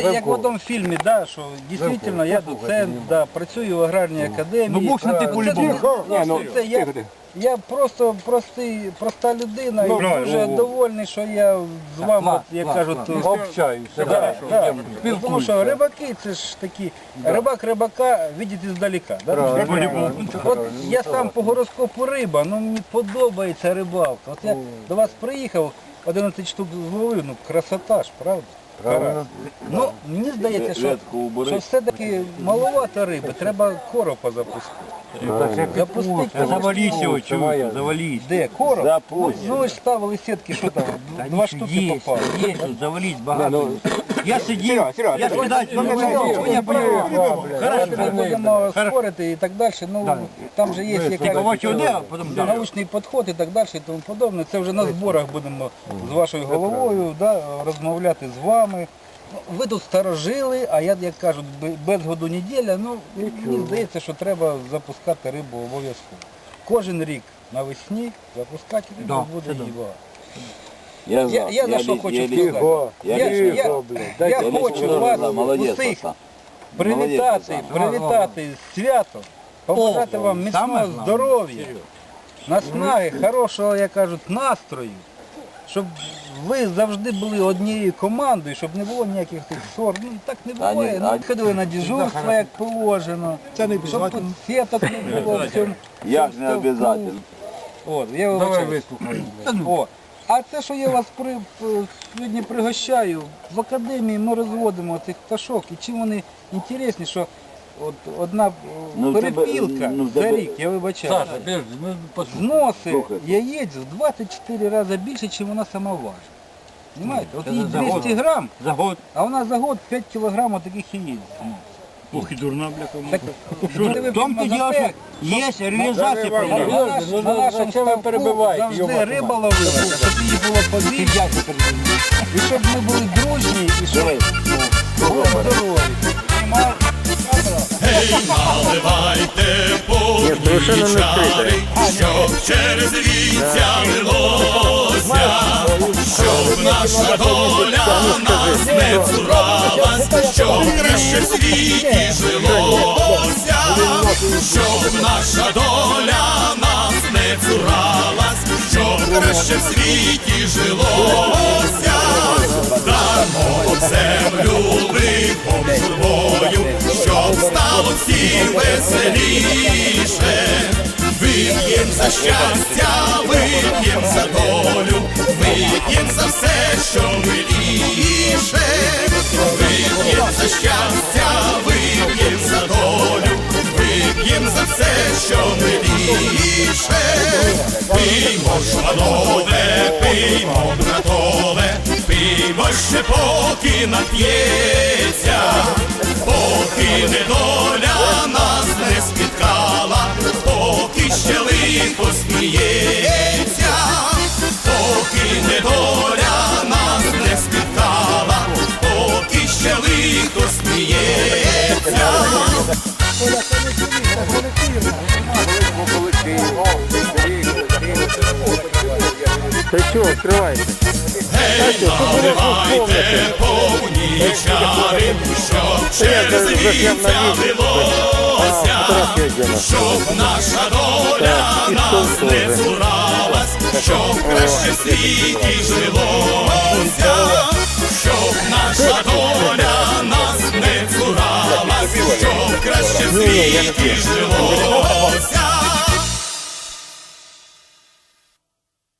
Як в одному фільмі, да, що дійсно я доцент, да, працюю в аграрній академії. Ну, Бог на ти по-любому. Це- Ні, ну, це я, я просто простий, проста людина Ну, і дуже ну, довольний, що я з вами, от, як кажуть. Общаюся, Да, да. Тому що рибаки це ж такі, рибак рибака видить іздалека. Да? От я сам по гороскопу риба, ну мені подобається рибалка. От я до вас приїхав, 11 штук зловив, ну красота ж, правда? Правильно. Ну, мені здається, що, убери. що все-таки маловато риби, треба коропа запустити. Запустити Завались його, коропа. завались. Де? Короб? Ну, Запустимо. ну ви ж ставили сітки, що там, два штуки попали. Є, тут завались багато. Я сидів, я не ну, ну, Я ну, ну, Хорошо, будемо спорити і так далі. Ну, там же є якась далі. научний підход і так далі і тому подобне. Це вже на зборах будемо з вашою головою да, розмовляти з вами. Ну, Ви тут старожили, а я, як кажуть, без году неділя, ну мені здається, що треба запускати рибу обов'язково. Кожен рік навесні запускати рибу буде її багато. Я, Я, я за що хочу я сказати? лічно- Я, Я, лічно- я, я, я хочу лічно вас молодець, усіх привітати, привітати з святом, побажати вам саме міцного головне. здоров'я, наснаги, хорошого, як кажуть, настрою, щоб ви завжди були однією командою, щоб не було ніяких тих ссор. Ну так не Та ні, буває. а- Ну, ходили на дежурство, як положено, Це не щоб тут обов'язково. сіток не було в цьому. Як не ставку. обов'язково? От, я Давай вибачаюсь. вислухаємо. О, а те, що я вас при, сьогодні пригощаю, в академії ми розводимо цих пташок, і чим вони інтересні, що от одна е, Ну, перепілка ну, за тебе- рік, я вибачаю, Саша, подожди, ну послухай. зносить Слухай. яєць в 24 рази більше, ніж вона сама важить. Понимаєте? От Це їй за год. 200 грам, За год. а вона за год 5 кілограм таких яєць. Ох і дурна, бля, кому. Що, в тому що є реалізація на, проблеми. наш, на нашому ставку завжди риба ловилася, щоб її було побільше. І щоб ми були дружні, і щоб були здорові. Знімав. Наливайте повні чари, щоб через віця лилося, щоб наша доля нас не цуралась, щоб краще в світі жилося, щоб наша доля нас не цуралась, щоб краще в світі жилося, дармо землю лихом журбою, щоб стало всім веселіше. Вип'єм за щастя, вип'єм за долю, вип'єм за все, все, що миліше. Пиймо шанове, пиймо, братове, пиймо ще поки нап'ється, поки недоля нас не спіткала, поки ще лихо сміється, Гей, наливайте повні чари, щоб через віця лилося, щоб наша доля нас не цуралась, щоб краще в світі жилося, щоб наша доля нас не цуралась, щоб краще в світі жилося.